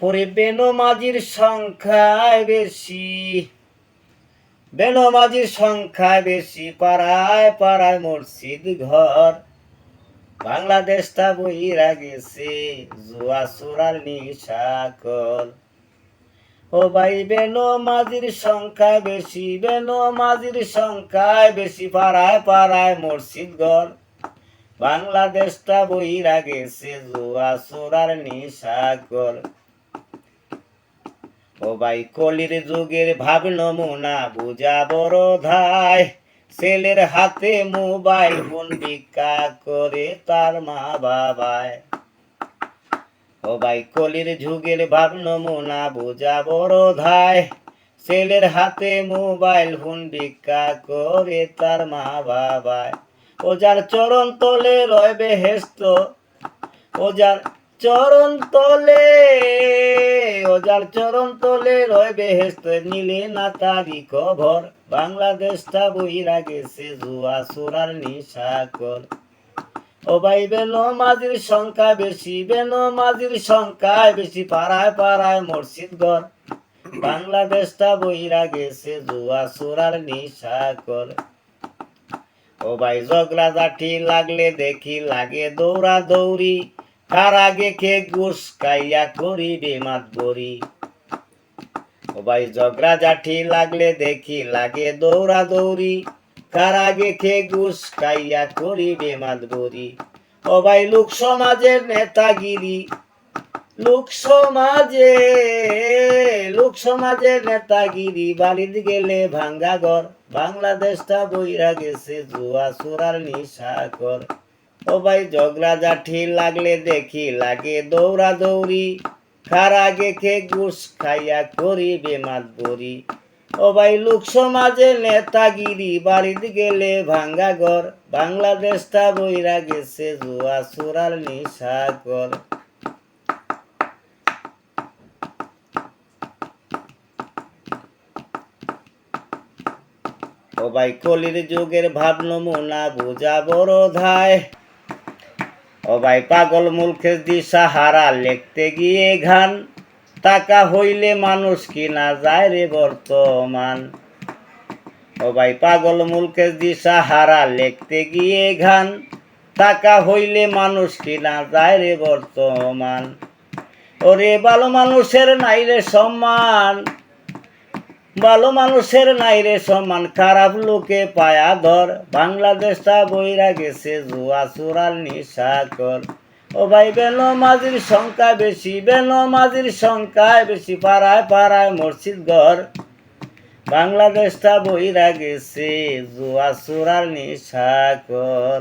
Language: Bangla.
পরে বেনমাজির সংখ্যায় বেশি। বেনমাজির সংখ্যায় বেশি, পাড়ায় পাড়ায় মসজিদ ঘর। বাংলাদেশটা বইরা গেছে, জুয়া সুরার নিশাকল ও ভাই বেনমাজির সংখ্যা বেশি বেনমাজির সংখ্যায় বেশি, পাড়ায় পাড়ায় মসজিদ ঘর। বাংলাদেশটা বইরা গেছে, জুয়া সুরার নিশাকল ও ভাই কলির যুগের ভাব নমুনা বুঝা বড় ধায় ছেলের হাতে মোবাইল ফোন ভিক্ষা করে তার মা বাবায়। ও ভাই কলির যুগের ভাব নমুনা বুঝা বড় ধায় ছেলের হাতে মোবাইল ফোন ভিক্ষা করে তার মা বাবায়। ও যার চরণ তলে রয় বেহেস্ত, ও যার চরণ তলে ওজার চরণ তলে রয় বেহেস্ত, নিলে না তারি খবর বাংলাদেশটা বইরা গেছে জুয়া, সুরার নিশাকর ও ভাই বেন মাঝির সংখ্যা বেশি বেন মাঝির সংখ্যা বেশি, পাড়ায় পাড়ায় মসজিদ ঘর। বাংলাদেশটা বইরা গেছে জুয়া, সুরার নিশাকর ও ভাই ঝগড়া জাঠি লাগলে দেখি লাগে দৌড়া দৌড়ি তার আগে কে ঘুষ কাইয়া করিবে মাত বরি ও ভাই, ঝগড়া জাঠি লাগলে দেখি লাগে দৌড়া দৌড়ি। কার আগে কে ঘুষ কাইয়া করিবে মাত বরি ও ভাই, লোক সমাজের নেতাগিরি। লোক সমাজে, লোক সমাজের নেতাগিরি। বাড়িত গেলে ভাঙ্গা ঘর, বাংলাদেশটা বইরা গেছে জুয়া সুরার নিশাকর ও ভাই ঝগড়া জাঠি লাগলে দেখি, লাগে দৌড়া দৌড়ি। খার আগে খে ঘুষ খাইয়া করি মাত বরি ও ভাই লোক সমাজে নেতাগিরি, বাড়িতে গেলে ভাঙ্গা ঘর। বাংলাদেশটা বইরা গেছে জুয়া সুরার নিশাকর ও ভাই কলির যুগের ভাব নমুনা বুঝা বড় ধায়। ও ভাই পাগল মুলখের দিশা হারা লিখতে গিয়ে ঘান। টাকা হইলে মানুষ কিনা যায় রে বর্তমান। ও ভাই পাগল মুলখের দিশা হারা লিখতে গিয়ে ঘান। টাকা হইলে মানুষ কিনা যায় রে বর্তমান। ওরে ভালো মানুষের নাই রে সম্মান। ভালো মানুষের নাই রে সম্মান, খারাপ লোকে পায়া ধর। বাংলাদেশটা বইরা গেছে জুয়া চুরাল নিশাকর ও ভাই বেন মাঝির সংখ্যা বেশি বেন মাঝির সংখ্যা বেশি, পাড়ায় পাড়ায় মসজিদ ঘর। বাংলাদেশটা বইরা গেছে জুয়া চুরাল নিশাকর